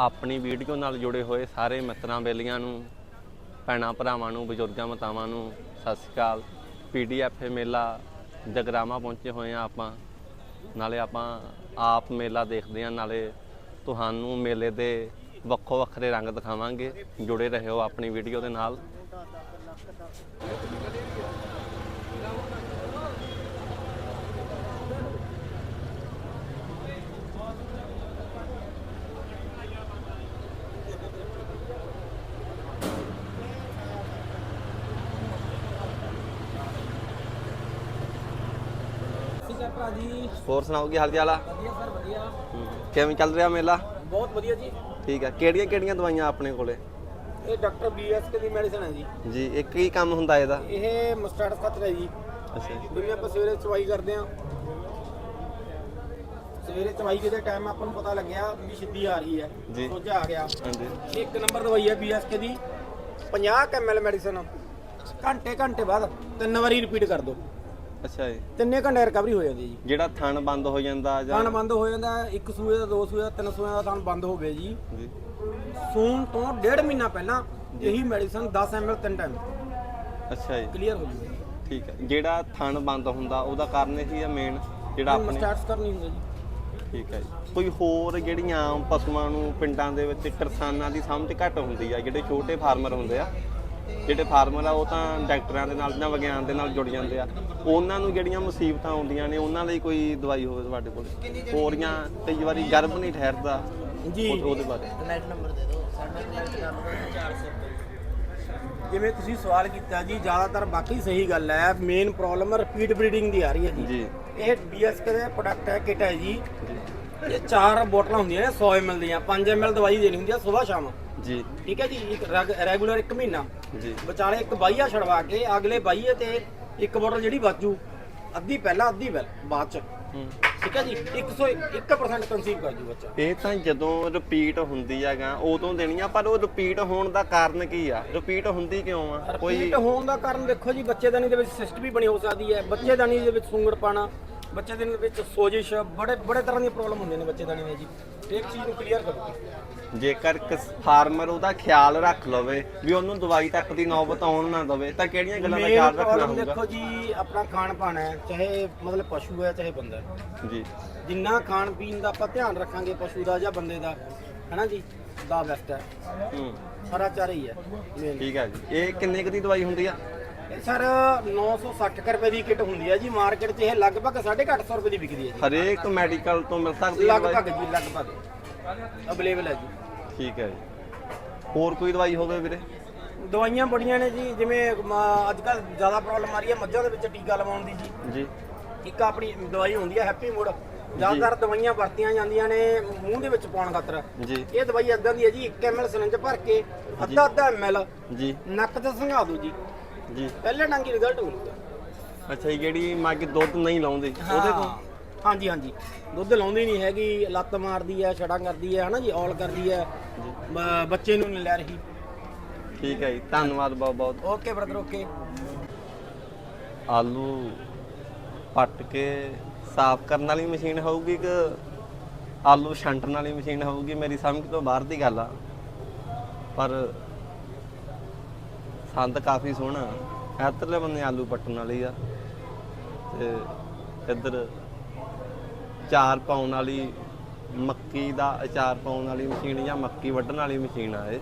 ਆਪਣੀ ਵੀਡੀਓ ਨਾਲ ਜੁੜੇ ਹੋਏ ਸਾਰੇ ਮਿੱਤਰਾਂ ਬੇਲੀਆਂ ਨੂੰ, ਭੈਣਾਂ ਭਰਾਵਾਂ ਨੂੰ, ਬਜ਼ੁਰਗਾਂ ਮਾਤਾਵਾਂ ਨੂੰ, ਸਤਿ ਸ਼੍ਰੀ ਅਕਾਲ। ਪੀਡੀਐਫ ਮੇਲਾ ਜਗਰਾਮਾ ਪਹੁੰਚੇ ਹੋਏ ਆ ਆਪਾਂ। ਨਾਲੇ ਆਪਾਂ ਆਪ ਮੇਲਾ ਦੇਖਦੇ ਆ ਨਾਲੇ ਤੁਹਾਨੂੰ ਮੇਲੇ ਦੇ ਵੱਖੋ ਵੱਖਰੇ ਰੰਗ ਦਿਖਾਵਾਂਗੇ। ਜੁੜੇ ਰਹੋ ਆਪਣੀ ਵੀਡੀਓ ਦੇ ਨਾਲ। ਭਰਾ ਜੀ ਹੋਰ ਸੁਣਾਓ ਕੀ ਹਾਲ ਚਾਲ ਆ? ਵਧੀਆ ਸਰ ਵਧੀਆ। ਕਿਵੇਂ ਚੱਲ ਰਿਹਾ ਮੇਲਾ? ਬਹੁਤ ਵਧੀਆ ਜੀ। ਠੀਕ ਆ। ਕਿਹੜੀਆਂ ਕਿਹੜੀਆਂ ਦਵਾਈਆਂ ਆਪਣੇ ਕੋਲੇ? ਇਹ ਡਾਕਟਰ ਬੀਐਸਕੇ ਦੀ ਮੈਡੀਸਨ ਹੈ ਜੀ। ਜੀ ਇਹ ਕੀ ਕੰਮ ਹੁੰਦਾ ਇਹਦਾ? ਇਹ ਮਸਟਰਡ ਖਤਰ ਹੈ ਜੀ। ਅੱਛਾ। ਜੀ ਜਿਵੇਂ ਆਪਾਂ ਸਵੇਰੇ ਚਵਾਈ ਕਰਦੇ ਆ ਸਵੇਰੇ ਚਵਾਈ ਦੇ ਟਾਈਮ ਆਪਾਂ ਨੂੰ ਪਤਾ ਲੱਗਿਆ ਵੀ ਸਿੱਧੀ ਆ ਰਹੀ ਹੈ। ਜੀ। ਸੋਜਾ ਆ ਗਿਆ। ਹਾਂਜੀ। ਇੱਕ ਨੰਬਰ ਦਵਾਈ ਹੈ ਬੀਐਸਕੇ ਦੀ। 50 ml ਮੈਡੀਸਨ ਘੰਟੇ ਘੰਟੇ ਬਾਅਦ ਤਿੰਨ ਵਾਰੀ ਰਿਪੀਟ ਕਰ ਦਿਓ। ਅੱਛਾ ਜੀ। ਤਿੰਨੇ ਘੰਟੇ ਰਿਕਵਰੀ ਹੋ ਜਾਂਦੀ ਹੈ ਜੀ। ਜਿਹੜਾ ਥਣ ਬੰਦ ਹੋ ਜਾਂਦਾ ਜਾਂ ਥਣ ਬੰਦ ਹੋ ਜਾਂਦਾ ਹੈ, ਇੱਕ ਸੂਏ ਦਾ ਦੋ ਸੂਏ ਦਾ ਤਿੰਨ ਸੂਏ ਦਾ ਥਣ ਬੰਦ ਹੋ ਗਿਆ ਜੀ। ਜੀ। ਸੂਣ ਤੋਂ ਡੇਢ ਮਹੀਨਾ ਪਹਿਲਾਂ ਇਹੀ ਮੈਡੀਸਨ 10 ml ਤਿੰਨ ਟਾਈਮ ਅੱਛਾ ਜੀ। ਕਲੀਅਰ ਹੋ ਜੂਗੀ ਠੀਕ ਹੈ। ਜਿਹੜਾ ਥਣ ਬੰਦ ਹੁੰਦਾ ਉਹਦਾ ਕਾਰਨ ਇਹ ਆ ਮੇਨ ਜਿਹੜਾ ਆਪਣੇ ਸਟਾਰਟਸ ਕਰਨੀ ਹੁੰਦਾ ਜੀ। ਠੀਕ ਹੈ ਜੀ। ਕੋਈ ਹੋਰ ਜਿਹੜੀਆਂ ਆਮ ਪਸ਼ੂਆਂ ਨੂੰ ਪਿੰਡਾਂ ਦੇ ਵਿੱਚ ਕਿਸਾਨਾਂ ਦੀ ਸਮਝ ਘੱਟ ਹੁੰਦੀ ਆ ਜਿਹੜੇ ਛੋਟੇ ਫਾਰਮਰ ਹੁੰਦੇ ਆ ਜਿਹੜੇ ਫਾਰਮਰ ਆ ਉਹ ਤਾਂ ਡਾਕਟਰਾਂ ਦੇ ਨਾਲ ਜਾਂ ਵਿਗਿਆਨ ਦੇ ਨਾਲ ਜੁੜ ਜਾਂਦੇ ਆ। ਉਹਨਾਂ ਨੂੰ ਜਿਹੜੀਆਂ ਮੁਸੀਬਤਾਂ ਆਉਂਦੀਆਂ ਨੇ ਉਹਨਾਂ ਲਈ ਕੋਈ ਦਵਾਈ ਹੋਵੇ ਤੁਹਾਡੇ ਕੋਲ? ਹੋਰੀਆਂ ਕਈ ਵਾਰੀ ਗਰਭ ਨਹੀਂ ਠਹਿਰਦਾ ਜੀ। ਉਹ- ਉਹਦੇ ਬਾਰੇ। ਨੈਟ ਨੰਬਰ ਦੇ ਦਿਓ। ਸਾਡਾ ਨੈਟ ਨੰਬਰ 400 ਜਿਵੇਂ ਤੁਸੀਂ ਸਵਾਲ ਕੀਤਾ ਜੀ ਜ਼ਿਆਦਾਤਰ ਬਾਕੀ ਸਹੀ ਗੱਲ ਹੈ ਮੇਨ ਪ੍ਰੋਬਲਮ ਰਿਪੀਟ ਬਰੀਡਿੰਗ ਦੀ ਆ ਰਹੀ ਹੈ ਜੀ। ਜੀ। ਇਹ ਬੀਐਸਕੇ ਦੇ ਪ੍ਰੋਡਕਟ ਹੈ ਕਿਟ ਹੈ ਜੀ। ਇਹ ਚਾਰ ਬੋਤਲਾਂ ਹੁੰਦੀਆਂ ਨੇ 100 ml ਦੀਆਂ 5 ml ਦਵਾਈ ਦੇਣੀ ਹੁੰਦੀ ਹੈ ਸਵੇਰ ਸ਼ਾਮ। ਜੀ। ਠੀਕ ਹੈ ਜੀ ਇੱਕ ਰੈਗੂਲਰ 1 ਮਹੀਨਾ। ਜੀ। ਵਿਚਾਲੇ ਇੱਕ ਬਾਈਆ ਛੜਵਾ ਕੇ ਅਗਲੇ ਬਾਈਏ ਤੇ ਇੱਕ ਬੋਤਲ ਜਿਹੜੀ ਬਾਜੂ ਅੱਧੀ ਪਹਿਲਾਂ ਅੱਧੀ ਬਾਅਦ ਚ। ਠੀਕ ਹੈ ਜੀ 101% ਕਨਸੀਵ ਕਰ ਜੂ ਬੱਚਾ। ਇਹ ਤਾਂ ਜਦੋਂ ਰਿਪੀਟ ਹੁੰਦੀ ਹੈਗਾ ਉਦੋਂ ਦੇਣੀ ਆ ਪਰ ਉਹ ਰਿਪੀਟ ਹੋਣ ਦਾ ਕਾਰਨ ਕੀ ਆ? ਰਿਪੀਟ ਹੁੰਦੀ ਕਿਉਂ ਆ? ਕੋਈ ਰਿਪੀਟ ਹੋਣ ਦਾ ਕਾਰਨ ਦੇਖੋ ਜੀ ਬੱਚੇਦਾਨੀ ਦੇ ਵਿੱਚ ਸਿਸਟ ਵੀ ਬਣੀ ਹੋ ਸਕਦੀ ਹੈ ਬੱਚੇਦਾਨੀ ਦੇ ਵਿੱਚ ਸੁੰਗੜ ਪਾਣਾ ਬੱਚੇਦਾਨੀ ਦੇ ਵਿੱਚ ਸੋਜਿਸ਼ ਬੜੇ ਬੜੇ ਤਰ੍ਹਾਂ ਦੀਆਂ ਪ੍ਰੋਬਲਮ ਹੁੰਦੀਆਂ ਨੇ ਬੱਚੇਦਾਨੀ ਦੇ ਜੀ। ਇੱਕ ਚੀਜ਼ ਨੂੰ ਕਲੀਅਰ ਕਰੋ। ਜੇਕਰ ਫਾਰਮਰ ਉਹਦਾ ਖਿਆਲ ਰੱਖ ਲਵੇ ਵੀ ਉਹਨੂੰ ਦਵਾਈ ਤੱਕ ਦੀ ਨੌਬਤ ਆਉਣ ਨਾ ਦਵੇ ਤਾਂ ਕਿਹੜੀਆਂ ਗੱਲਾਂ ਦਾ ਖਿਆਲ ਰੱਖਣਾ ਹੋਊਗਾ? ਦੇਖੋ ਜੀ ਆਪਣਾ ਖਾਣ ਪਾਣ ਹੈ ਚਾਹੇ ਮਤਲਬ ਪਸ਼ੂ ਹੈ ਚਾਹੇ ਬੰਦਾ ਜੀ। ਜਿੰਨਾ ਖਾਣ ਪੀਣ ਦਾ ਆਪਾਂ ਧਿਆਨ ਰੱਖਾਂਗੇ ਪਸ਼ੂ ਦਾ ਜਾਂ ਬੰਦੇ ਦਾ ਹੈਨਾ ਜੀ? ਦਾ ਬੈਸਟ ਹੈ। ਹੂੰ। ਸਾਰਾ ਚਾਰ ਹੀ ਹੈ ਠੀਕ ਹੈ ਜੀ। ਇਹ ਕਿੰਨੇ ਕੁ ਦੀ ਦਵਾਈ ਹੁੰਦੀ ਆ? ਸਰ 960 ਕੁ ਰੁਪਏ ਦੀ ਕਿਟ ਹੁੰਦੀ ਹੈ ਜੀ ਮਾਰਕੀਟ 'ਚ ਇਹ ਲਗਭਗ 850 ਰੁਪਏ ਦੀ ਵਿਕਦੀ ਹੈ ਜੀ। ਹਰੇਕ ਮੈਡੀਕਲ ਤੋਂ ਮਿਲ ਸਕਦੀ ਹੈ ਦਵਾਈ? ਲਗਭਗ ਜੀ ਲਗਭਗ। ਅਵੇਲੇਬਲ ਹੈ ਜੀ। ਠੀਕ ਹੈ ਜੀ। ਹੋਰ ਕੋਈ ਦਵਾਈ ਹੋਵੇ ਵੀਰੇ? ਦਵਾਈਆਂ ਬੜੀਆਂ ਨੇ ਜੀ ਜਿਵੇਂ ਅੱਜ ਕੱਲ ਜ਼ਿਆਦਾ ਪ੍ਰੋਬਲਮ ਆ ਰਹੀ ਹੈ ਮੱਝਾਂ ਦੇ ਵਿੱਚ ਟੀਕਾ ਲਵਾਉਣ ਦੀ ਜੀ। ਜੀ। ਇੱਕ ਆਪਣੀ ਦਵਾਈ ਹੁੰਦੀ ਹੈ ਹੈਪੀ ਮੋਡ ਜ਼ਿਆਦਾਤਰ ਦਵਾਈਆਂ ਵਰਤੀਆਂ ਜਾਂਦੀਆਂ ਨੇ ਮੂੰਹ ਦੇ ਵਿੱਚ ਪਾਉਣ ਖਾਤਰ। ਜੀ। ਇਹ ਦਵਾਈ ਇਦਾਂ ਦੀ ਹੈ ਜੀ 1 ml ਸਿਰੰਜ ਭਰ ਕੇ ਅੱਧਾ ਅੱਧਾ ml ਜੀ। ਨੱਕ ਤੇ ਸੰਘਾ ਦਿਓ ਜੀ। ਜੀ। ਪਹਿਲੇ ਡੰਗੀ ਰਿਜ਼ਲਟ ਮਿਲੂਗਾ ਅੱਛਾ ਜੀ ਜਿਹੜੀ ਮੱਝ ਦੁੱਧ ਨਹੀਂ ਲਾਉਂਦੀ? ਉਹਦੇ ਤੋਂ? ਹਾਂਜੀ ਹਾਂਜੀ। ਦੁੱਧ ਲਾਉਂਦੀ ਨਹੀਂ ਹੈਗੀ ਲੱਤ ਮਾਰਦੀ ਹੈ ਛੜਾ ਕਰਦੀ ਹੈ ਹਨਾ ਜੀ ਔਲ ਕਰਦੀ ਹੈ। ਬ- ਬੱਚੇ ਨੂੰ ਨਹੀਂ ਲੈ ਰਹੀ। ਠੀਕ ਹੈ ਜੀ ਧੰਨਵਾਦ ਬਹੁਤ ਬਹੁਤ। Okay brother okay. ਆਲੂ ਪੱਟ ਕੇ ਸਾਫ਼ ਕਰਨ ਵਾਲੀ ਮਸ਼ੀਨ ਹੋਊਗੀ ਕਿ ਆਲੂ ਛੰਟਣ ਵਾਲੀ ਮਸ਼ੀਨ ਹੋਊਗੀ? ਮੇਰੀ ਸਮਝ ਤੋਂ ਬਾਹਰ ਦੀ ਗੱਲ ਆ। ਪਰ ਸੰਦ ਕਾਫੀ ਸੋਹਣਾ। ਇੱਧਰਲੇ ਬੰਨੇ ਆਲੂ ਪੱਟਣ ਵਾਲੀ ਆ। ਤੇ ਇੱਧਰ ਚਾਰ ਪਾਉਣ ਵਾਲੀ ਮੱਕੀ ਦਾ ਅਚਾਰ ਪਾਉਣ ਵਾਲੀ ਮਸ਼ੀਨ ਜਾਂ ਮੱਕੀ ਵੱਢਣ ਵਾਲੀ ਮਸ਼ੀਨ ਆ ਇਹ।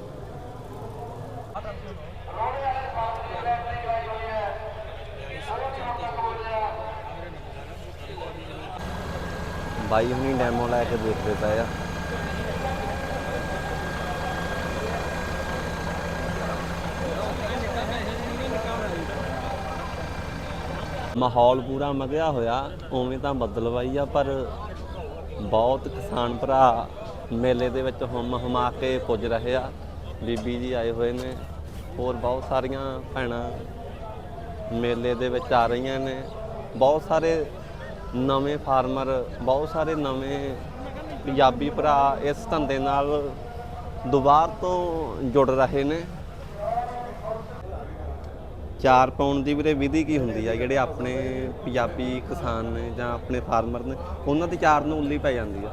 ਬਾਈ ਹੁਣੀ ਡੈਮੋ ਲੈ ਕੇ ਦੇਖਦੇ ਪਏ ਆ। ਮਾਹੌਲ ਪੂਰਾ ਮਗਿਆ ਹੋਇਆ, ਉਵੇਂ ਤਾਂ ਬਦਲਵਾਈ ਆ, ਪਰ ਬਹੁਤ ਕਿਸਾਨ ਭਰਾ ਮੇਲੇ ਦੇ ਵਿੱਚ ਹਮ ਹਮਾ ਕੇ ਪੁੱਜ ਰਹੇ ਆ। ਬੀਬੀ ਜੀ ਆਏ ਹੋਏ ਨੇ, ਹੋਰ ਬਹੁਤ ਸਾਰੀਆਂ ਭੈਣਾਂ ਮੇਲੇ ਦੇ ਵਿੱਚ ਆ ਰਹੀਆਂ ਨੇ। ਬਹੁਤ ਸਾਰੇ ਨਵੇਂ ਫਾਰਮਰ, ਬਹੁਤ ਸਾਰੇ ਨਵੇਂ ਪੰਜਾਬੀ ਭਰਾ ਇਸ ਧੰਦੇ ਨਾਲ ਦੁਬਾਰ ਤੋਂ ਜੁੜ ਰਹੇ ਨੇ। ਚਾਰ ਪਾਉਣ ਦੀ ਵੀਰੇ ਵਿਧੀ ਕੀ ਹੁੰਦੀ ਆ? ਜਿਹੜੇ ਆਪਣੇ ਪੰਜਾਬੀ ਕਿਸਾਨ ਨੇ ਜਾਂ ਆਪਣੇ ਫਾਰਮਰ ਨੇ ਉਹਨਾਂ ਦੇ ਚਾਰ ਨੂੰ ਉੱਲੀ ਪੈ ਜਾਂਦੀ ਆ।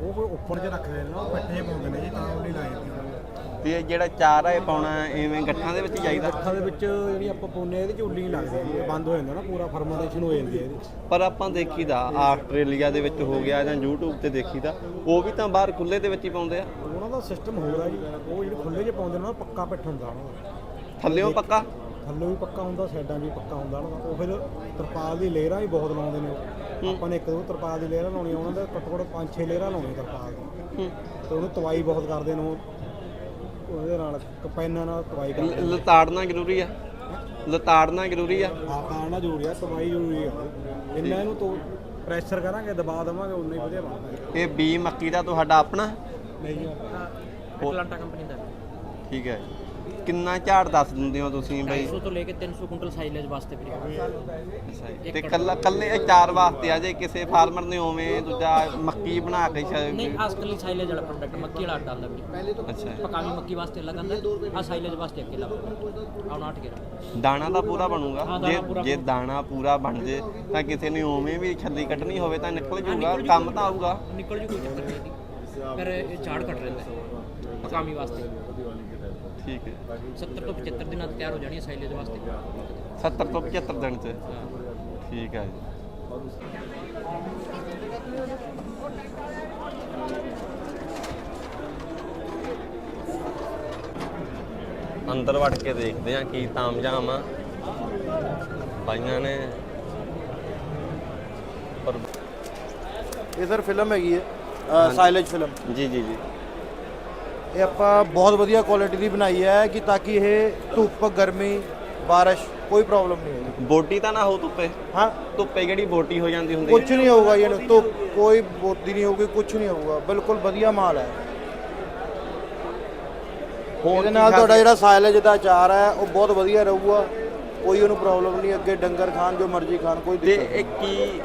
ਉਹ ਕੋਈ ਉੱਪਰ ਜੇ ਰੱਖਦੇ ਨੇ ਨਾ ਪੱਠੇ ਪਾਉਂਦੇ ਨੇ ਜੀ ਤਾਂ ਤੇ ਇਹ ਜਿਹੜਾ ਚਾਰ ਹੈ ਪਾਉਣਾ ਐਵੇਂ ਗੱਠਾਂ ਦੇ ਵਿੱਚ ਚਾਹੀਦਾ? ਅੱਖਾਂ ਦੇ ਵਿੱਚ ਜਿਹੜੀ ਆਪਾਂ ਪਾਉਂਦੇ ਆ ਇਹਦੇ ਚ ਉੱਲੀ ਨਹੀਂ ਲੱਗਦੀ ਇਹ ਬੰਦ ਹੋ ਜਾਂਦਾ ਨਾ ਪੂਰਾ ਫਰਮੈਂਟੇਸ਼ਨ ਹੋ ਜਾਂਦੀ ਹੈ ਇਹਦੀ ਪਰ ਆਪਾਂ ਦੇਖੀਦਾ ਆਸਟ੍ਰੇਲੀਆ ਦੇ ਵਿੱਚ ਹੋ ਗਿਆ ਜਾਂ YouTube ਤੇ ਦੇਖੀਦਾ ਉਹ ਵੀ ਤਾਂ ਬਾਹਰ ਖੁੱਲੇ ਦੇ ਵਿੱਚ ਹੀ ਪਾਉਂਦੇ ਆ। ਉਹਨਾਂ ਦਾ ਸਿਸਟਮ ਹੋਰ ਆ ਜੀ ਉਹ ਜਿਹੜੇ ਖੁੱਲੇ 'ਚ ਪਾਉਂਦੇ ਨੇ ਨਾ ਪੱਕਾ ਪਿੱਠ ਹੁੰਦਾ ਉਹਨਾਂ ਦਾ। ਥੱਲੇੋਂ ਪੱਕਾ? ਥੱਲੇ ਵੀ ਪੱਕਾ ਹੁੰਦਾ ਸਾਈਡਾਂ ਵੀ ਪੱਕਾ ਹੁੰਦਾ ਉਹਨਾਂ ਦਾ ਉਹ ਫਿਰ ਤਰਪਾਲ ਦੀ ਲੇਅਰਾਂ ਵੀ ਬਹੁਤ ਲਾਉਂਦੇ ਨੇ। ਉਹ। ਆਪਾਂ ਨੇ ਇੱਕ ਦੋ ਤਰਪਾਲ ਦੀ ਲੇਅਰਾਂ ਲਾਉਣੀਆਂ ਉਹਨਾਂ ਦੇ ਘੱਟੋ ਘੱਟ ਪੰਜ ਛੇ ਲੇਅਰਾਂ ਲਾਉਣੀਆਂ ਤਰਪਾਲ ਦੀ। ਤੇ ਉਹਨੂੰ ਤਵਾਈ ਬਹੁਤ ਕਰਦੇ ਨੇ ਉਹ। ਉਹਦੇ ਨਾਲ ਕਪੈਨਾਂ ਨਾਲ ਤਵਾਈ ਕਰਦੇ ਲ- ਲਤਾੜਨਾ ਜ਼ਰੂਰੀ ਆ। ਲਤਾੜਨਾ ਜ਼ਰੂਰੀ ਆ। ਆਪ ਜ਼ਰੂਰੀ ਆ ਤਵਾਈ ਜ਼ਰੂਰੀ ਆ। ਇੰਨਾ ਇਹਨੂੰ ਤੋਂ ਪ੍ਰੈਸ਼ਰ ਕਰਾਂਗੇ ਦਬਾ ਦੇਵਾਂਗੇ ਉਨਾ ਹੀ ਵਧੀਆ ਬਣਦਾ। ਇਹ ਬੀ ਮੱਕੀ ਦਾ ਤੁਹਾਡਾ ਆਪਣਾ? ਨਹੀਂ ਅਟਲਾਂਟਾ ਕੰਪਨੀ ਦਾ। ਠੀਕ ਹੈ ਕਿੰਨਾ ਝਾੜ ਦੱਸ ਦਿੰਦੇ ਹੋ ਤੁਸੀਂ ਬਈ? 200 ਤੋਂ ਲੈ ਕੇ 300 ਕੁਇੰਟਲ ਸਾਈਲੇਜ ਵਾਸਤੇ ਜੀ। ਤੇ ਕੱਲਾ ਕੱਲੇ ਇਹ ਚਾਰ ਵਾਸਤੇ ਆ ਜੇ ਕਿਸੇ ਫਾਰਮਰ ਨੇ ਉਵੇਂ ਦੂਜਾ ਮੱਕੀ ਬਣਾ ਕੇ ਸ਼ਾਇਦ ਨਹੀਂ ਆਸ ਕੱਲੀ ਸਾਈਲੇਜ ਵਾਲਾ ਪ੍ਰੋਡਕਟ ਮੱਕੀ ਵਾਲਾ ਆਟਾ ਵੀਰੇ ਅੱਛਾ। ਪਕਾਵੀ ਮੱਕੀ ਵਾਸਤੇ ਅਲੱਗ ਆਉਂਦਾ ਆ ਸਾਈਲੇਜ ਵਾਸਤੇ ਅਕੇਲਾ ਆਹ 8 ਗਿਆ ਦਾਣਾ ਤਾਂ ਪੂਰਾ ਬਣੂਗਾ। ਜੇ ਦਾਣਾ ਪੂਰਾ ਜੇ ਦਾਣਾ ਪੂਰਾ ਬਣ ਜੇ ਤਾਂ ਕਿਸੇ ਨੇ ਉਵੇਂ ਵੀ ਛੱਲੀ ਕੱਟਣੀ ਹੋਵੇ ਤਾਂ ਨਿਕਲ ਜੂਗਾ ਕੰਮ ਤਾਂ ਆਊਗਾ। ਨਿਕਲ ਜੂ ਕੋਈ ਚੱਕਰ ਨਹੀਂ। ਪਰ ਇਹ ਝਾੜ ਕੱਟ ਰਹਿੰਦਾ ਪਕਾਵੀ ਵਾਸਤੇ। ਠੀਕ ਹੈ। 70 ਤੋਂ 75 ਦਿਨਾਂ ਤੱਕ ਤਿਆਰ ਹੋ ਜਾਣੀ ਹੈ ਸਾਈਲੇਜ ਵਾਸਤੇ। 70 ਤੋਂ 75 ਦਿਨ ਚ? ਹਾਂ। ਠੀਕ ਹੈ ਜੀ। ਅੰਦਰ ਵੜ ਕੇ ਦੇਖਦੇ ਆ ਕੀ ਤਾਮਝਾਮ ਆ। ਬਾਈਆਂ ਨੇ ਪਰ ਇਹ ਸਰ ਫਿਲਮ ਹੈਗੀ ਹੈ ਸਾਇਲੇਜ ਫਿਲਮ ਜੀ ਜੀ ਜੀ। ਇਹ ਆਪਾਂ ਬਹੁਤ ਵਧੀਆ ਕੁਆਲਿਟੀ ਦੀ ਬਣਾਈ ਹੈ ਕਿ ਤਾਂ ਕਿ ਇਹ ਧੁੱਪ ਗਰਮੀ ਬਾਰਿਸ਼ ਕੋਈ ਪ੍ਰੋਬਲਮ ਨਹੀਂ ਹੋਏਗੀ ਬੋਟੀ ਤਾਂ ਨਾ ਹੋ ਧੁੱਪੇ। ਹਾਂ। ਧੁੱਪੇ ਕਿਹੜੀ ਬੋਟੀ ਹੋ ਜਾਂਦੀ ਹੁੰਦੀ ਕੁਝ ਨਹੀਂ ਹੋਊਗਾ ਇਹਨੂੰ ਧੁੱਪ ਕੋਈ ਬੋਤੀ ਨਹੀਂ ਹੋਊਗੀ ਕੁਝ ਨਹੀਂ ਹੋਊਗਾ। ਬਿਲਕੁਲ ਵਧੀਆ ਮਾਲ ਹੈ। ਹੋਰ ਨਾਲ ਤੁਹਾਡਾ? ਜਿਹੜਾ ਸਾਇਲੇਜ ਦਾ ਅਚਾਰ ਹੈ ਉਹ ਬਹੁਤ ਵਧੀਆ ਰਹੂਗਾ। ਕੋਈ ਉਹਨੂੰ ਪ੍ਰੋਬਲਮ ਨਹੀਂ ਅੱਗੇ ਡੰਗਰ ਖਾਣ ਜੋ ਮਰਜ਼ੀ ਖਾਣ ਕੋਈ ਤੇ ਦਿੱਕਤ ਇਹ ਕੀ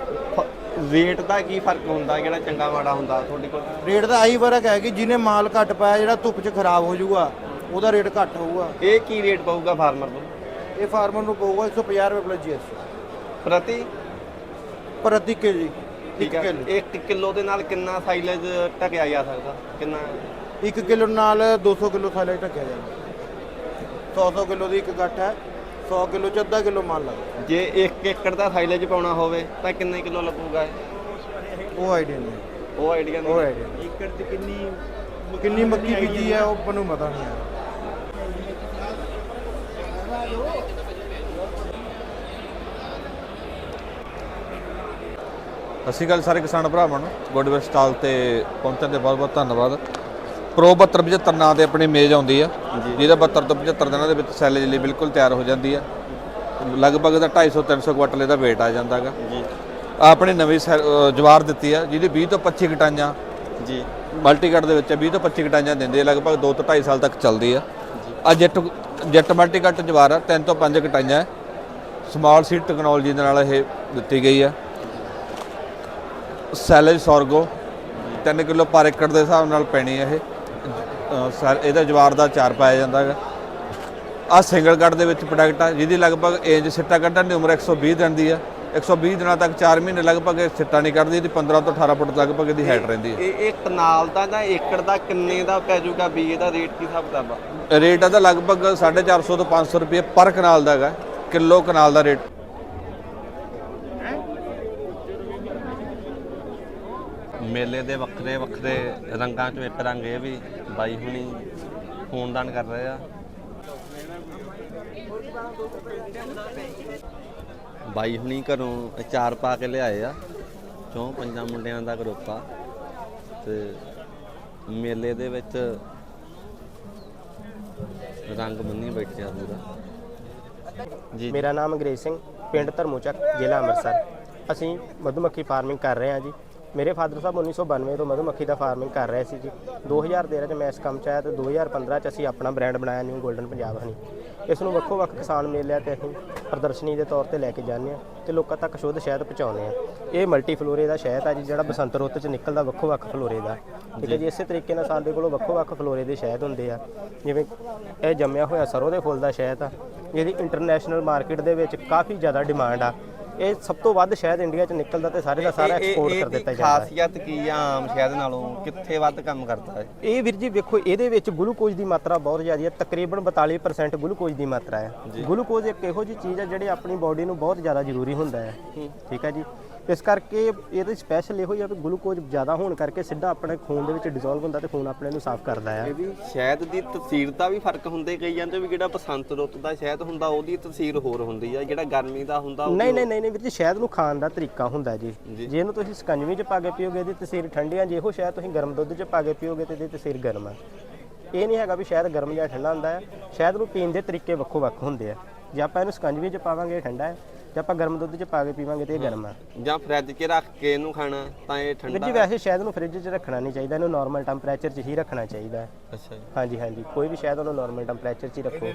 ਰੇਟ ਦਾ ਕੀ ਫ਼ਰਕ ਹੁੰਦਾ ਜਿਹੜਾ ਚੰਗਾ ਮਾੜਾ ਹੁੰਦਾ ਤੁਹਾਡੇ ਕੋਲ? ਰੇਟ ਦਾ ਆਹੀ ਫ਼ਰਕ ਹੈ ਕਿ ਜਿਹਨੇ ਮਾਲ ਘੱਟ ਪਾਇਆ ਜਿਹੜਾ ਧੁੱਪ 'ਚ ਖਰਾਬ ਹੋ ਜਾਊਗਾ ਉਹਦਾ ਰੇਟ ਘੱਟ ਹੋਊਗਾ। ਇਹ ਕੀ ਰੇਟ ਪਊਗਾ ਫਾਰਮਰ ਨੂੰ? ਇਹ ਫਾਰਮਰ ਨੂੰ ਪਊਗਾ 150 ਰੁਪਏ ਪਲੱਸ ਜੀਐਸਟੀ ਪ੍ਰਤੀ? ਪ੍ਰਤੀ ਕੇਜੀ ਠੀਕ ਹੈ 1 ਕਿਲੋ ਦੇ ਨਾਲ ਕਿੰਨਾ ਸਾਈਲੇਜ ਟਕਿਆ ਜਾ ਸਕਦਾ? ਕਿੰਨਾ? 1 ਕਿਲੋ ਨਾਲ 200 ਕਿਲੋ ਥੈਲੇ ਢੱਕਿਆ ਜਾਂਦਾ 100 100 ਕਿਲੋ ਦੀ ਇੱਕ ਗੱਠ ਹੈ। 100 ਕਿਲੋ ਚ ਅੱਧਾ ਕਿਲੋ ਮਾਲ ਲੱਗਦਾ ਜੇ 1 ਏਕੜ ਦਾ ਸਾਈਲੇਜ ਪਾਉਣਾ ਹੋਵੇ ਤਾਂ ਕਿੰਨੇ ਕਿਲੋ ਲੱਗੂਗਾ ਇਹ? ਉਹ ਆਈਡੀਆ ਨਹੀਂ। ਉਹ ਆਈਡੀਆ ਉਹ ਨਹੀਂ। ਆਈਡੀਆ ਏਕੜ ਤੇ ਕਿੰਨੀ ਕਿੰਨੀ ਮੱਕੀ ਬੀਜੀ ਹੈ ਉਹ ਆਪਾਂ ਨੂੰ ਪਤਾ ਨਹੀਂ ਹੈ ਸਤਿ ਸ਼੍ਰੀ ਅਕਾਲ ਸਾਰੇ ਕਿਸਾਨ ਭਰਾਵਾਂ ਨੂੰ। ਗੁੱਡਵੇਅਰ ਸਟਾਲ ਤੇ ਪਹੁੰਚਣ ਦੇ ਬਹੁਤ ਬਹੁਤ ਧੰਨਵਾਦ। ਪ੍ਰੋ 7275 ਨਾਂ ਤੇ ਆਪਣੀ ਮੇਜ਼ ਆਉਂਦੀ ਆ। ਜਿਹਦਾ 72 ਤੋਂ 75 ਦਿਨਾਂ ਦੇ ਵਿੱਚ ਸੈਲੇਜ ਲਈ ਬਿਲਕੁਲ ਤਿਆਰ ਹੋ ਜਾਂਦੀ ਆ। ਲਗਭਗ ਦਾ 250 300 ਕੁਆਟਲੇ ਦਾ weight ਆ ਜਾਂਦਾਗਾ ਜੀ। ਆਪਣੀ ਨਵੀਂ ਜਵਾਰ ਦਿੱਤੀ ਆ ਜਿਹਦੀ 20 ਤੋਂ 25 ਕਟਾਈਆਂ। ਜੀ। ਮਲਟੀਕਟ ਦੇ ਵਿੱਚ 20 ਤੋਂ 25 ਕਟਾਈਆਂ ਦਿੰਦੇ ਆ ਲਗਭਗ 2 ਤੋਂ 2.5 ਸਾਲ ਤੱਕ ਚੱਲਦੀ ਆ। ਆ ਜੈਟ ਜੈਟ ਮਲਟੀਕਟ ਜਵਾਰ ਆ 3 ਤੋਂ 5 ਕਟਾਈਆਂ। ਸਮਾਲ ਸੀਡ ਟੈਕਨੋਲੋਜੀ ਦੇ ਨਾਲ ਇਹ ਦਿੱਤੀ ਗਈ ਆ। ਸੈਲੇਜ ਸੌਰਗੋ 3 ਕਿਲੋ ਪਰ ਏਕੜ ਦੇ ਹਿਸਾਬ ਨਾਲ ਪੈਣੀ ਆ ਇਹ। ਇਹਦਾ ਜਵਾਰ ਦਾ ਚਾਰ ਪਾਇਆ ਜਾਂਦਾ ਹੈਗਾ। ਆ ਸਿੰਗਲ ਕੱਟ ਦੇ ਵਿੱਚ ਪ੍ਰੋਡਕਟ ਆ ਜਿਹਦੀ ਲਗਭਗ ਏਜ ਸਿੱਟਾ ਕੱਢਣ ਦੀ ਉਮਰ 120 ਦਿਨ ਦੀ ਆ। 120 ਦਿਨਾਂ ਤੱਕ 4 ਮਹੀਨੇ ਲਗਭਗ ਇਹ ਸਿੱਟਾ ਨਹੀਂ ਕੱਢਦੀ ਇਹਦੀ 15 ਤੋਂ 18 ਫੁੱਟ ਲਗਭਗ ਇਹਦੀ ਹਾਈਟ ਰਹਿੰਦੀ ਹੈ ਇਹ ਇਹ ਕਨਾਲ ਦਾ ਜਾਂ ਏਕੜ ਦਾ ਕਿੰਨੇ ਦਾ ਪੈ ਜਾਊਗਾ? ਵੀ ਇਹਦਾ ਰੇਟ ਕੀ ਹਿਸਾਬ ਕਿਤਾਬ ਆ? ਰੇਟ ਇਹਦਾ ਲਗਭਗ 450 ਤੋਂ 500 ਰੁਪਏ ਪਰ ਕਨਾਲ ਦਾ ਹੈਗਾ ਕਿਲੋ ਕਨਾਲ ਦਾ ਰੇਟ। ਮੇਲੇ ਦੇ ਵੱਖਰੇ ਵੱਖਰੇ ਰੰਗਾਂ ਚੋਂ ਇੱਕ ਰੰਗ ਇਹ ਵੀ ਬਾਈ ਹੁਣੀ ਖੂਨਦਾਨ ਕਰ ਰਹੇ ਆ। ਬਾਈ ਹੁਣੀ ਘਰੋਂ ਅਚਾਰ ਪਾ ਕੇ ਲਿਆਏ ਆ। ਚੌਂ ਪੰਜਾਂ ਮੁੰਡਿਆਂ ਦਾ ਗਰੁੱਪ ਆ। ਤੇ ਮੇਲੇ ਦੇ ਵਿੱਚ ਰੰਗ ਬੰਨੀ ਬੈਠਿਆ ਪੂਰਾ। ਜੀ। ਮੇਰਾ ਨਾਮ ਅੰਗਰੇਜ਼ ਸਿੰਘ, ਪਿੰਡ ਧਰਮੂਚੱਕ, ਜ਼ਿਲ੍ਹਾ ਅੰਮ੍ਰਿਤਸਰ। ਅਸੀਂ ਮਧੂਮੱਖੀ ਫਾਰਮਿੰਗ ਕਰ ਰਹੇ ਹਾਂ ਜੀ। ਮੇਰੇ ਫਾਦਰ ਸਾਹਿਬ 1992 ਤੋਂ ਮਧੂਮੱਖੀ ਦਾ ਫਾਰਮਿੰਗ ਕਰ ਰਹੇ ਸੀ ਜੀ। 2013 ਚ ਮੈਂ ਇਸ ਕੰਮ ਚ ਆਇਆ ਤੇ 2015 ਚ ਅਸੀਂ ਆਪਣਾ ਬ੍ਰਾਂਡ ਬਣਾਇਆ ਨਿਊ 골ਡਨ ਪੰਜਾਬ ਹਨੀ ਇਸ ਨੂੰ ਵੱਖੋ ਵੱਖ ਕਿਸਾਨ ਮੇਲਿਆਂ ਤੇ ਅਸੀਂ ਪ੍ਰਦਰਸ਼ਨੀ ਦੇ ਤੌਰ ਤੇ ਲੈ ਕੇ ਜਾਂਦੇ ਹਾਂ ਤੇ ਲੋਕਾਂ ਤੱਕ ਸ਼ੁੱਧ ਸ਼ਹਿਦ ਪਹੁੰਚਾਉਂਦੇ ਹਾਂ। ਇਹ ਮਲਟੀ ਫਲੋਰੇ ਦਾ ਸ਼ਹਿਦ ਆ ਜੀ, ਜਿਹੜਾ ਬਸੰਤ ਰੁੱਤ ਚ ਨਿਕਲਦਾ ਵੱਖੋ ਵੱਖ ਫਲੋਰੇ ਦਾ। ਠੀਕ ਹੈ ਜੀ, ਇਸੇ ਤਰੀਕੇ ਨਾਲ ਸਾਡੇ ਕੋਲੋਂ ਵੱਖੋ ਵੱਖ ਫਲੋਰੇ ਦੇ ਸ਼ਹਿਦ ਹੁੰਦੇ ਆ। ਜਿਵੇਂ ਇਹ ਜੰਮਿਆ ਹੋਇਆ ਸਰੋਂ ਦੇ ਫੁੱਲ ਦਾ ਸ਼ਹਿਦ ਆ। ਇਹਦੀ ਇੰਟਰਨੈਸ਼ਨਲ ਮਾਰਕੀਟ ਦੇ ਵਿੱਚ ਕਾਫੀ ਜ਼ਿਆਦਾ ਡਿਮਾਂਡ ਆ। ਇਹ ਸਭ ਤੋਂ ਵੱਧ ਸ਼ਹਿਦ ਇੰਡੀਆ 'ਚ ਨਿਕਲਦਾ ਤੇ ਸਾਰੇ ਦਾ ਸਾਰਾ ਐਕਸਪੋਰਟ ਕਰ ਦਿੱਤਾ ਜਾਂਦਾ ਹੈ। ਖਾਸੀਅਤ ਕੀ ਆ ਆਮ ਸ਼ਹਿਦ ਨਾਲੋਂ? ਕਿੱਥੇ ਵੱਧ ਕੰਮ ਕਰਦਾ ਹੈ ਇਹ ਵੀਰ ਜੀ ਵੇਖੋ ਇਹਦੇ ਵਿੱਚ ਗਲੂਕੋਜ਼ ਦੀ ਮਾਤਰਾ ਬਹੁਤ ਜ਼ਿਆਦਾ ਹੈ। ਤਕਰੀਬਨ 42% ਗਲੂਕੋਜ਼ ਦੀ ਮਾਤਰਾ ਹੈ। ਗਲੂਕੋਜ਼ ਇੱਕ ਇਹੋ ਜਿਹੀ ਚੀਜ਼ ਹੈ ਜਿਹੜੀ ਆਪਣੀ ਬਾਡੀ ਨੂੰ ਬਹੁਤ ਜ਼ਿਆਦਾ ਜ਼ਰੂਰੀ ਹੁੰਦਾ ਹੈ। ਠੀਕ ਹੈ ਜੀ। ਇਸ ਕਰਕੇ ਇਹਦੇ ਸਪੈਸ਼ਲ ਇਹੋ ਹੀ ਆ ਕਿ ਗਲੂਕੋਜ਼ ਜ਼ਿਆਦਾ ਹੋਣ ਕਰਕੇ ਸਿੱਧਾ ਆਪਣੇ ਖੂਨ ਦੇ ਵਿੱਚ ਡਿਸੋਲਵ ਹੁੰਦਾ ਤੇ ਖੂਨ ਆਪਣੇ ਨੂੰ ਸਾਫ਼ ਕਰਦਾ ਹੈ ਇਹ ਵੀ ਸ਼ਹਿਦ ਦੀ ਤਸੀਰ ਦਾ ਵੀ ਫ਼ਰਕ ਹੁੰਦੇ ਕਈ ਜਾਂਦੇ ਵੀ ਜਿਹੜਾ ਬਸੰਤ ਰੁੱਤ ਦਾ ਸ਼ਹਿਦ ਹੁੰਦਾ ਉਹਦੀ ਤਸੀਰ ਹੋਰ ਹੁੰਦੀ ਆ ਜਿਹੜਾ ਗਰਮੀ ਦਾ ਹੁੰਦਾ ਉਹ ਨਹੀਂ ਨਹੀਂ ਨਹੀਂ ਨਹੀਂ ਵੀਰ ਜੀ ਸ਼ਹਿਦ ਨੂੰ ਖਾਣ ਦਾ ਤਰੀਕਾ ਹੁੰਦਾ ਜੀ। ਜੇ। ਇਹਨੂੰ ਤੁਸੀਂ ਸਕੰਜਵੀ 'ਚ ਪਾ ਕੇ ਪੀਓਗੇ ਇਹਦੀ ਤਸੀਰ ਠੰਡੀ ਆ ਜੇ ਇਹੋ ਸ਼ਹਿਦ ਤੁਸੀਂ ਗਰਮ ਦੁੱਧ 'ਚ ਪਾ ਕੇ ਪੀਓਗੇ ਤੇ ਇਹਦੀ ਤਸੀਰ ਗਰਮ ਆ। ਇਹ ਨਹੀਂ ਹੈਗਾ ਵੀ ਸ਼ਹਿਦ ਗਰਮ ਜਾਂ ਠੰਡਾ ਹੁੰਦਾ ਹੈ ਸ਼ਹਿਦ ਨੂੰ ਪੀਣ ਦੇ ਤਰੀਕੇ ਵੱਖੋ ਵੱਖ ਹੁੰਦੇ ਆ। ਜੇ ਆਪਾਂ ਇਹਨੂੰ ਸਕੰਜਵੀ 'ਚ ਪਾਵਾਂਗੇ ਠੰਡਾ ਹੈ ਜੇ ਆਪਾਂ ਗਰਮ ਦੁੱਧ 'ਚ ਪਾ ਕੇ ਪੀਵਾਂਗੇ ਤੇ ਇਹ ਗਰਮ ਆ। ਜਾਂ ਫਰਿੱਜ 'ਚ ਰੱਖ ਕੇ ਇਹਨੂੰ ਖਾਣਾ ਤਾਂ ਇਹ ਵੀਰ ਠੰਡਾ ਜੀ ਵੈਸੇ ਸ਼ਹਿਦ ਨੂੰ ਫ੍ਰਿਜ 'ਚ ਰੱਖਣਾ ਨਹੀਂ ਚਾਹੀਦਾ ਇਹਨੂੰ ਨਾਰਮਲ ਟੈਂਪਰੇਚਰ 'ਚ ਹੀ ਰੱਖਣਾ ਚਾਹੀਦਾ। ਹੈ ਅੱਛਾ ਜੀ। ਹਾਂਜੀ ਹਾਂਜੀ। ਕੋਈ ਵੀ ਸ਼ਹਿਦ ਉਹਨੂੰ ਨਾਰਮਲ ਟੈਂਪਰੇਚਰ 'ਚ ਹੀ ਰੱਖੋ।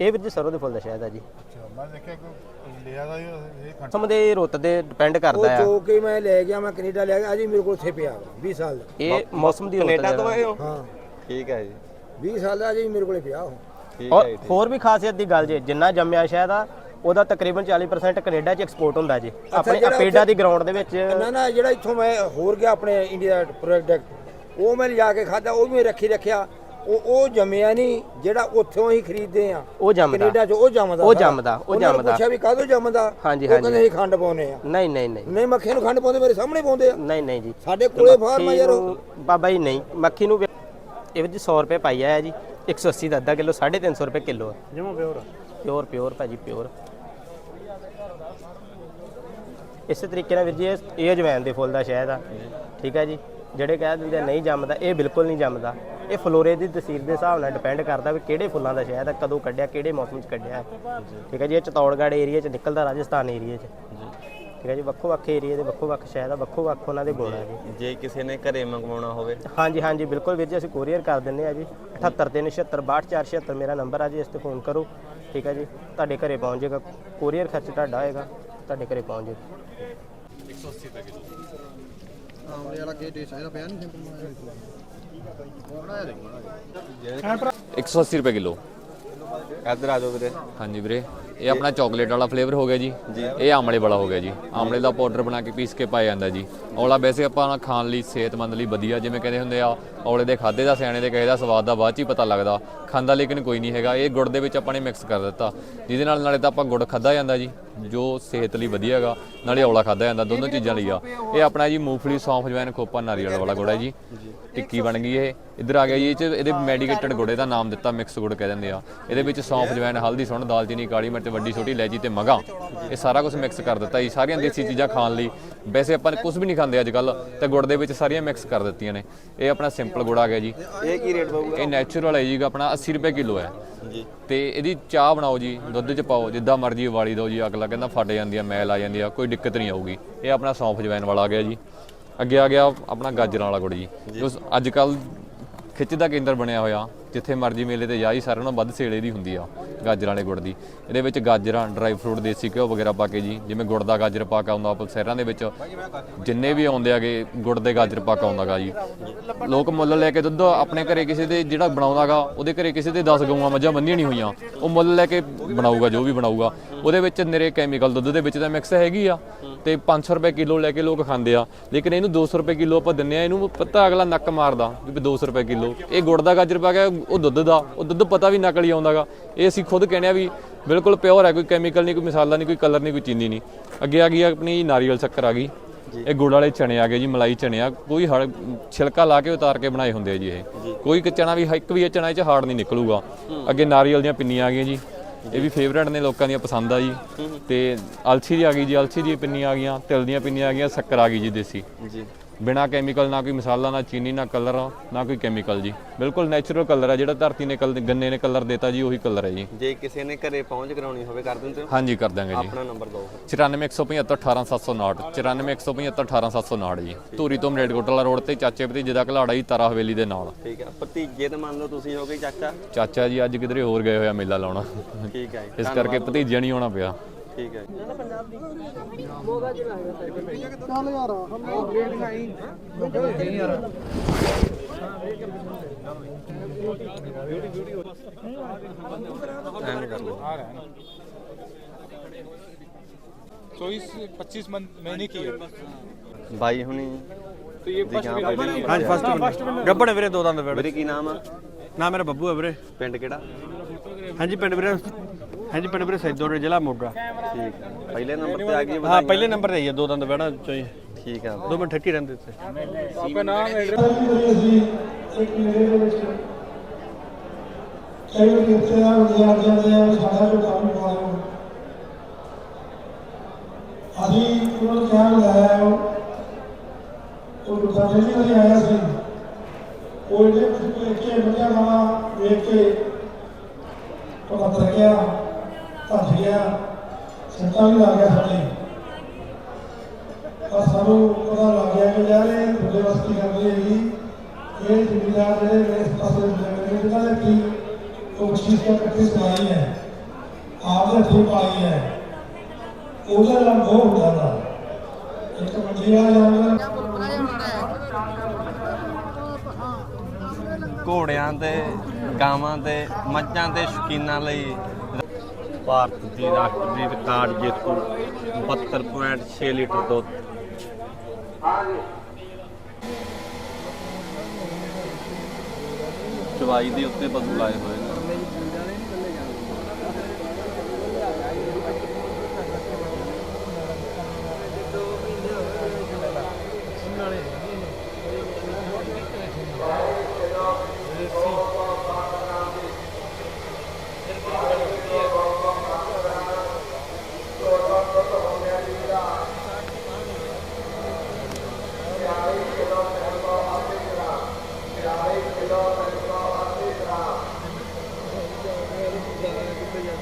ਇਹ ਵੀਰ ਜੀ ਸਰੋਂ ਦੇ ਫੁੱਲ ਦਾ ਸ਼ਹਿਦ ਆ ਜੀ। ਮੈਂ ਦੇਖਿਆ ਕਿ ਲਿਆ ਦਾ ਇਹ ਮੌਸਮ ਦੇ ਰੁੱਤ ਦੇ ਡਿਪੈਂਡ ਕਰਦਾ ਆ। ਜੋ ਕਿ ਮੈਂ ਲੈ ਗਿਆ ਮੈਂ ਕੈਨੇਡਾ ਲੈ ਗਿਆ ਅਜੇ ਮੇਰੇ ਕੋਲ ਇੱਥੇ ਪਿਆ 20 ਸਾਲ ਦਾ। ਇਹ ਮੌਸਮ ਦੀ ਰੁੱਤ ਕੈਨੇਡਾ ਤੋਂ ਆਏ ਹੋ? ਹਾਂ। ਠੀਕ ਹੈ ਜੀ। 20 ਸਾਲ ਦਾ ਅਜੇ ਮੇਰੇ ਕੋਲੇ ਪਿਆ ਉਹ। ਠੀਕ ਔਰ ਹੈ ਜੀ। ਹੋਰ ਵੀ ਖਾਸੀਅਤ ਦੀ ਗੱਲ ਜੇ ਜਿੰਨਾ ਜੰਮਿਆ ਸ਼ਹਿਦ ਆ ਉਹਦਾ ਤਕਰੀਬਨ 40% ਕੈਨੇਡਾ 'ਚ ਐਕਸਪੋਰਟ ਹੁੰਦਾ ਜੀ। ਆਪਣੇ ਜਿਹੜਾ ਅਪੇਡਾ ਦੀ ਗਰਾਊਂਡ ਦੇ ਵਿੱਚ ਨਾ ਨਾ ਜਿਹੜਾ ਇੱਥੋਂ ਮੈਂ ਹੋਰ ਗਿਆ ਆਪਣੇ ਇੰਡੀਆ ਦਾ ਪ੍ਰੋਡਕਟ ਉਹ ਮੈਂ ਲਿਜਾ ਕੇ ਖਾਦਾ ਉਹ ਵੀ ਰੱਖੀ ਰੱਖਿਆ। ਉਹ ਉਹ ਜੰਮਿਆ ਨਹੀਂ ਜਿਹੜਾ ਉੱਥੋਂ ਹੀ ਖਰੀਦਦੇ ਆ। ਉਹ ਜੰਮਦਾ। ਕੈਨੇਡਾ 'ਚ ਉਹ ਜੰਮਦਾ ਉਹ। ਜੰਮਦਾ, ਉਹ ਜੰਮਦਾ। ਪੁੱਛਿਆ ਵੀ ਕਾਹਦੋਂ ਜੰਮਦਾ? ਹਾਂਜੀ, ਉਹ ਹਾਂਜੀ। ਕਹਿੰਦੇ ਅਸੀਂ ਖੰਡ ਪਾਉਨੇ ਆ। ਨਹੀਂ ਨਹੀਂ ਨਹੀਂ। ਨਹੀਂ ਮੱਖੀ ਨੂੰ ਖੰਡ ਪਾਉਂਦੇ ਮੇਰੇ ਸਾਹਮਣੇ ਪਾਉਂਦੇ ਆ। ਨਹੀਂ ਨਹੀਂ ਜੀ। ਸਾਡੇ ਕੋਲੇ ਫਾਰਮ ਆ ਯਾਰ ਉਹ। ਬਾਬਾ ਜੀ ਨਹੀਂ। ਮੱਖੀ ਨੂੰ ਇਹ ਵਿੱਚ 100 ਰੁਪਏ ਪਾਈ ਆ ਜੀ। 180 ਦਾ ਅੱਧਾ ਕਿਲੋ 350 ਰੁਪਏ ਕਿਲੋ ਜਮਾ ਪਿਓਰ ਪਿਓਰ ਪਿਓਰ ਭਾਜੀ ਪਿਓਰ। ਇਸੇ ਤਰੀਕੇ ਨਾਲ ਵੀਰ ਜੀ ਇਹ- ਇਹ ਅਜਵਾਇਣ ਦੇ ਫੁੱਲ ਦਾ ਸ਼ਹਿਦ ਆ। ਠੀਕ ਹੈ ਜੀ? ਜਿਹੜੇ ਕਹਿ ਦਿੰਦੇ ਆ ਨਹੀਂ ਜੰਮਦਾ ਇਹ ਬਿਲਕੁਲ ਨਹੀਂ ਜੰਮਦਾ। ਇਹ ਫਲੋਰੇ ਦੀ ਤਸੀਰ ਦੇ ਹਿਸਾਬ ਨਾਲ ਡਿਪੈਂਡ ਕਰਦਾ ਵੀ ਕਿਹੜੇ ਫੁੱਲਾਂ ਦਾ ਸ਼ਹਿਦ ਆ ਕਦੋਂ ਕੱਢਿਆ ਕਿਹੜੇ ਮੌਸਮ 'ਚ ਕੱਢਿਆ ਠੀਕ ਹੈ ਜੀ? ਇਹ ਚਤੌੜਗੜ੍ਹ ਏਰੀਆ 'ਚ ਨਿਕਲਦਾ ਰਾਜਸਥਾਨ ਏਰੀਆ 'ਚ। ਠੀਕ ਹੈ ਜੀ? ਵੱਖੋ ਵੱਖ ਏਰੀਆ ਦੇ ਵੱਖੋ ਵੱਖ ਸ਼ਹਿਦ ਆ ਵੱਖੋ ਵੱਖ ਉਹਨਾਂ ਦੇ ਗੁਣ ਆ ਜੀ। ਜੇ ਕਿਸੇ ਨੇ ਘਰੇ ਮੰਗਵਾਉਣਾ ਹੋਵੇ। ਹਾਂਜੀ ਹਾਂਜੀ ਬਿਲਕੁਲ ਵੀਰ ਜੀ ਅਸੀਂ ਕੋਰੀਅਰ ਕਰ ਦਿੰਨੇ ਆ ਜੀ। 7837762476 ਮੇਰਾ ਨੰਬਰ ਆ ਜੀ ਇਸ ਤੇ ਫੋਨ ਕਰੋ। ਠੀਕ ਹੈ ਜੀ। ਤੁਹਾਡੇ ਘਰੇ ਪਹੁੰਚ ਜਾਏਗਾ। ਕੋਰੀਅਰ ਖਰਚ ਤੁਹਾਡਾ ਹੋਏਗਾ। ਤੁਹਾਡੇ ਘਰੇ ਪਹੁੰਚ ਜਾਏਗਾ ਆਮਲੇ ਵਾਲਾ ਕੇ ਟੇਸਟ ਇਹਦਾ ਪਿਆ ਨਹੀਂ ਸਿੰਪਲ 180 ਰੁਪਏ ਕਿਲੋ। ਇੱਧਰ ਆ ਜਾਓ ਵੀਰੇ। ਹਾਂਜੀ ਵੀਰੇ। ਇਹ ਆਪਣਾ ਚਾਕਲੇਟ ਵਾਲਾ ਫਲੇਵਰ ਹੋ ਗਿਆ ਜੀ। ਇਹ ਆਮਲੇ ਵਾਲਾ ਹੋ ਗਿਆ ਜੀ। ਆਮਲੇ ਦਾ ਪਾਊਡਰ ਬਣਾ ਕੇ ਪੀਸ ਕੇ ਪਾਇਆ ਜਾਂਦਾ ਜੀ। ਔਲਾ ਵੈਸੇ ਆਪਾਂ ਖਾਣ ਲਈ ਸਿਹਤਮੰਦ ਲਈ ਵਧੀਆ ਜਿਵੇਂ ਕਹਿੰਦੇ ਹੁੰਦੇ ਆ ਔਲੇ ਦੇ ਖਾਦੇ ਦਾ ਸਿਆਣੇ ਦੇ ਕਹੇ ਦਾ ਸਵਾਦ ਦਾ ਬਾਅਦ ਚ ਹੀ ਪਤਾ ਲੱਗਦਾ। ਖਾਂਦਾ ਲੇਕਿਨ ਕੋਈ ਨਹੀਂ ਹੈਗਾ। ਇਹ ਗੁੜ ਦੇ ਵਿੱਚ ਆਪਾਂ ਨੇ ਮਿਕਸ ਕਰ ਦਿੱਤਾ। ਜਿਹਦੇ ਨਾਲ ਨਾਲੇ ਤਾਂ ਆਪਾਂ ਗੁੜ ਖਾਦਾ ਜਾਂਦਾ ਜੀ। ਜੋ ਸਿਹਤ ਲਈ ਵਧੀਆ ਹੈਗਾ ਨਾਲੇ ਔਲਾ ਖਾਦਾ ਜਾਂਦਾ ਦੋਨੋਂ ਚੀਜ਼ਾਂ ਲਈ ਆ। ਇਹ ਆਪਣਾ ਜੀ ਮੂੰਗਫਲੀ ਸੌਂਫ ਜਵੈਨ ਖੋਪਾ ਨਾਰੀਅਲ ਵਾਲਾ ਗੁੜ ਹੈ ਜੀ। ਟਿੱਕੀ ਬਣ ਗਈ ਇਹ? ਇੱਧਰ ਆ ਗਿਆ ਜੀ ਇਹ ਚ ਇਹਦੇ ਮੈਡੀਕੇਟਡ ਗੁੜ ਦਾ ਨਾਮ ਦਿੱਤਾ ਮਿਕਸ ਗੁੜ ਕਹਿ ਦਿੰਦੇ ਆ। ਇਹਦੇ ਵਿੱਚ ਸੌਂਫ ਜਵੈਨ ਹਲਦੀ ਸੁੰਡ ਦਾਲਚੀਨੀ ਕਾਲੀ ਮਿਰਚ ਵੱਡੀ ਛੋਟੀ ਇਲਾਇਚੀ ਤੇ ਮਗਾ। ਇਹ ਸਾਰਾ ਕੁਝ ਮਿਕਸ ਕਰ ਦਿੱਤਾ ਜੀ ਸਾਰੀਆਂ ਦੇਸੀ ਚੀਜ਼ਾਂ ਖਾਣ ਲਈ। ਵੈਸੇ ਆਪਾਂ ਕੁਝ ਵੀ ਨਹੀਂ ਖਾਂਦੇ ਅੱਜ ਕੱਲ ਤੇ ਗੁੜ ਦੇ ਵਿੱਚ ਸਾਰੀਆਂ ਮਿਕਸ ਕਰ ਦਿੱਤੀਆਂ ਨੇ। ਇਹ ਆਪਣਾ ਸਿੰਪਲ ਗੁੜ ਆ ਗਿਆ ਜੀ। ਇਹ ਕੀ ਰੇਟ ਪਊਗਾ? ਇਹ ਨੈਚੁਰਲ ਹੈ ਜੀ ਆਪਣਾ 80 ਰੁਪਏ ਕਿਲੋ ਹੈ। ਜੀ ਤੇ ਇਹਦੀ ਚਾਹ ਬਣਾਓ ਜੀ ਦੁੱਧ 'ਚ ਪਾਓ ਜਿੱਦਾਂ ਮਰਜ਼ੀ ਉਬਾਲੀ ਦਿਓ ਜੀ ਅਗਲਾ ਕਹਿੰਦਾ ਫਟ ਜਾਂਦੀ ਆ ਮੈਲ ਆ ਜਾਂਦੀ ਆ ਕੋਈ ਦਿੱਕਤ ਨਹੀਂ ਆਊਗੀ। ਇਹ ਆਪਣਾ ਸੌਂਫ ਜਵੈਨ ਵਾਲਾ ਆ ਗਿਆ ਜੀ। ਅੱਗੇ ਆ ਗਿਆ ਆਪਣਾ ਗਾਜਰਾਂ ਵਾਲਾ ਗੁੜ ਜੀ। ਜੋ। ਅੱਜ ਕੱਲ ਖਿੱਚ ਦਾ ਕੇਂਦਰ ਬਣਿਆ ਹੋਇਆ। ਜਿੱਥੇ ਮਰਜ਼ੀ ਮੇਲੇ ਤੇ ਜਾਈ ਸਾਰਿਆਂ ਨਾਲੋਂ ਵੱਧ ਸੇਲ ਇਹਦੀ ਹੁੰਦੀ ਆ ਗਾਜਰਾਂ ਵਾਲੇ ਗੁੜ ਦੀ। ਇਹਦੇ ਵਿੱਚ ਗਾਜਰਾਂ ਡਰਾਈ ਫਰੂਟ ਦੇਸੀ ਘਿਓ ਵਗੈਰਾ ਪਾ ਕੇ ਜੀ, ਜਿਵੇਂ ਗੁੜ ਦਾ ਗਾਜਰ ਪਾ ਕੇ ਆਉਂਦਾ ਆਪਾਂ ਸ਼ਹਿਰਾਂ ਦੇ ਵਿੱਚ, ਜਿੰਨੇ ਵੀ ਆਉਂਦੇ ਆਗੇ ਗੁੜ ਦੇ ਗਾਜਰ ਪਾ ਕੇ ਆਉਂਦਾਗਾ ਜੀ। ਲੋਕ ਮੁੱਲ ਲੈ ਕੇ ਦੁੱਧ ਆਪਣੇ ਘਰੇ ਕਿਸੇ ਦੇ ਜਿਹੜਾ ਬਣਾਉਂਦਾਗਾ, ਉਹਦੇ ਘਰੇ ਕਿਸੇ ਦੇ 10 ਗਊਆਂ ਮੱਝਾਂ ਬੰਨੀਆਂ ਨਹੀਂ ਹੋਈਆਂ। ਉਹ ਮੁੱਲ ਲੈ ਕੇ ਬਣਾਊਗਾ, ਜੋ ਵੀ ਬਣਾਊਗਾ। ਉਹਦੇ ਵਿੱਚ ਨਿਰੇ ਕੈਮੀਕਲ ਦੁੱਧ ਦੇ ਵਿੱਚ ਤਾਂ ਮਿਕਸ ਹੈਗੀ ਆ, ਤੇ 500 ਰੁਪਏ ਕਿਲੋ ਲੈ ਕੇ ਲੋਕ ਖਾਂਦੇ ਆ। ਲੇਕਿਨ ਇਹਨੂੰ 200 ਰੁਪਏ ਕਿਲੋ ਆਪਾਂ ਦਿੰਨੇ ਆ, ਇਹਨੂੰ ਪਤਾ ਅਗਲਾ ਨੱਕ ਮਾਰਦਾ ਵੀ 200 ਰੁਪਏ ਕਿਲੋ। ਇਹ ਗੁੜ ਦਾ ਗਾਜਰ ਪਾ ਕੇ ਉਹ ਦੁੱਧ ਦਾ ਉਹ ਦੁੱਧ ਪਤਾ ਵੀ ਨਕਲੀ ਆਉਂਦਾਗਾ। ਇਹ ਅਸੀਂ ਖੁਦ ਕਹਿੰਦੇ ਆ ਵੀ ਬਿਲਕੁਲ ਪਿਓਰ ਹੈ ਕੋਈ ਕੈਮੀਕਲ ਨਹੀਂ ਕੋਈ ਮਸਾਲਾ ਨਹੀਂ ਕੋਈ ਕਲਰ ਨਹੀਂ ਕੋਈ ਚੀਨੀ ਨਹੀਂ। ਅੱਗੇ ਆ ਗਈ ਆਪਣੀ ਨਾਰੀਅਲ ਸ਼ੱਕਰ ਆ ਗਈ। ਇਹ ਗੁੜ ਵਾਲੇ ਚਣੇ ਆ ਗਏ ਜੀ ਮਲਾਈ ਚਣੇ ਆ। ਕੋਈ ਹੜ ਛਿਲਕਾ ਲਾ ਕੇ ਉਤਾਰ ਕੇ ਬਣਾਏ ਹੁੰਦੇ ਆ ਜੀ ਇਹ। ਕੋਈ ਇੱਕ ਚਣਾ ਵੀ ਇੱਕ ਵੀ ਇਹ ਚਣਾ ਚ ਹਾਰਡ ਨਹੀਂ ਨਿਕਲੂਗਾ। ਅੱਗੇ ਨਾਰੀਅਲ ਦੀਆਂ ਪਿੰਨੀਆਂ ਆ ਗਈਆਂ ਜੀ। ਇਹ ਵੀ ਫੇਵਰੇਟ ਨੇ ਲੋਕਾਂ ਦੀਆਂ ਪਸੰਦ ਆ ਜੀ। ਤੇ ਅਲਸੀ ਦੀ ਆ ਗਈ ਜੀ ਅਲਸੀ ਦੀਆਂ ਪਿੰਨੀਆਂ ਆ ਗਈਆਂ ਤਿਲ ਦੀਆਂ ਪਿੰਨੀਆਂ ਆ ਗਈਆਂ ਸ਼ੱਕਰ ਆ ਗਈ ਜੀ ਦੇਸੀ। ਜੀ। ਬਿਨਾ ਕੈਮੀਕਲ ਨਾ ਕੋਈ ਮਸਾਲਾ ਨਾ ਚੀਨੀ ਨਾ ਕਲਰ ਨਾ ਕੋਈ ਕੈਮੀਕਲ ਜੀ। ਬਿਲਕੁਲ ਨੈਚੁਰਲ ਕਲਰ ਹੈ ਜਿਹੜਾ ਧਰਤੀ ਨੇ ਕਲ ਗੰਨੇ ਨੇ ਕਲਰ ਦਿੱਤਾ ਜੀ ਉਹੀ ਕਲਰ ਹੈ ਜੀ। ਜੇ ਕਿਸੇ ਨੇ ਘਰੇ ਪਹੁੰਚ ਕਰਾਉਣੀ ਹੋਵੇ ਕਰ ਦਿੰਦੇ ਹੋ? ਹਾਂਜੀ ਕਰ ਦਾਂਗੇ ਜੀ। ਆਪਣਾ ਨੰਬਰ ਦਿਓ 94175 94175 94175 ਜੀ ਧੂਰੀ ਤੋਂ ਮਰੇਡਕੋਟਲਾ ਰੋਡ ਤੇ ਚਾਚੇ ਭਤੀਜੇ ਦਾ ਘਲਾੜਾ ਜੀ ਤਾਰਾ ਹਵੇਲੀ ਦੇ ਨਾਲ। ਠੀਕ ਹੈ ਭਤੀਜੇ ਤੇ ਮੰਨ ਲਓ ਤੁਸੀਂ ਹੋ ਗਏ ਚਾਚਾ। ਚਾਚਾ ਜੀ ਅੱਜ ਕਿਧਰੇ ਹੋਰ ਗਏ ਹੋਇਆ ਮੇਲਾ ਲਾਉਣਾ। ਠੀਕ ਹੈ ਇਸ ਕਰਕੇ ਭਤੀਜਿਆਂ ਨਹੀਂ ਆਉਣਾ ਪਿਆ। ਠੀਕ ਹੈ ਜੀ ਐਵੇਂ ਕਰ ਲਓ चौबीस पच्चीस महीने की है ਬਾਈ ਹੁਣੀ तो ये ਦੀ ਗਾਂ ਪਹਿਲੀ ਹਾਂਜੀ ਫਸਟ ਗੱਬੜ ਹੈ ਵੀਰੇ ਦੋ ਦੰਦ ਵੇੜ ਵੀਰੇ ਕੀ ਨਾਮ ਆ ਨਾ ਮੇਰਾ ਬੱਬੂ ਹੈ ਵੀਰੇ ਪਿੰਡ ਕਿਹੜਾ ਹਾਂਜੀ ਪਿੰਡ ਵੀਰੇ ਹਾਂਜੀ ਪਿੰਡ ਵੀਰੇ ਸੈਦੋਰੇ ਜ਼ਿਲ੍ਹਾ ਮੋਗਾ ਠੀਕ ਆ ਪਹਿਲੇ ਨੰਬਰ ਤੇ ਆ ਗਈ ਹਾਂ ਵਧਾਈਆਂ। ਪਹਿਲੇ ਨੰਬਰ ਤੇ ਆਈ ਹੈ ਦੋ ਦੰਦ ਵੇੜਾਂ ਚੋਂ ਹੀ ਠੀਕ ਆ ਦੋ ਮਿੰਟ ਠੱਕੀ ਰਹਿੰਦੇ ਇੱਥੇ आपका नाम एड्रेस ਇੱਕ ਮੇਰੇ ਦੇ ਵਿੱਚ ਕਈ ਰਿਸ਼ਤੇਦਾਰ ਵਿਦਿਆਰਥੀਆਂ ਦੇ ਸਾਡਾ ਜੋ ਕੰਮ ਕਰਾਉਂ ਅਸੀਂ ਉਹਨਾਂ ਨੂੰ ਕਿਹਾ ਲਾਇਆ ਉਹ ਦੁਕਾਨ ਨਹੀਂ ਵਾਲੀ ਆਇਆ ਸੀ ਉਹ ਇਹਦੇ ਵਿੱਚ ਦੇਖ ਕੇ ਵਧੀਆ ਮਾਮਾ ਵੇਖ ਕੇ ਉਹ ਮੱਤਰ ਗਿਆ ਭੱਜ ਗਿਆ, ਸੱਟਾਂ ਵੀ ਲੱਗ ਗਿਆ ਸਾਡੇ ਪਰ ਸਾਨੂੰ ਪਤਾ ਲੱਗ ਗਿਆ ਕਿ ਯਾਰ ਇਹ ਤੁਹਾਡੇ ਵਸਤੀ ਕਰਦੀ ਹੈਗੀ। ਇਹ ਜ਼ਿਮੀਦਾਰ ਜਿਹੜੇ ਮੇਰੇ ਪਾਸੇ ਜਿਹੜੇ ਜਿਹਨਾਂ ਦੇ ਕੀ ਉਹ ਚੀਜ਼ ਦਾ ਕੱਟੀ ਹੈ, ਆਪ ਦੇ ਹੱਥੀਂ ਪਾਈ ਹੈ, ਉਹਦਾ ਨਾਮ ਬਹੁਤ ਹੁੰਦਾ ਦਾ ਇੱਕ ਮੰਡੀ ਵਾਲਾ ਘੋੜਿਆਂ ਤੇ ਗਾਵਾਂ ਤੇ ਮੱਝਾਂ ਤੇ ਸ਼ੌਕੀਨਾਂ ਲਈ ਭਾਰਤ ਦੀ ਰਾਸ਼ਟਰੀ ਰਿਕਾਰਡ ਜੇਤੂ 72.6 ਲੀਟਰ ਦੁੱਧ। ਚਵਾਈ ਦੇ ਉੱਤੇ ਪਸ਼ੂ ਲਾਏ ਹੋਏ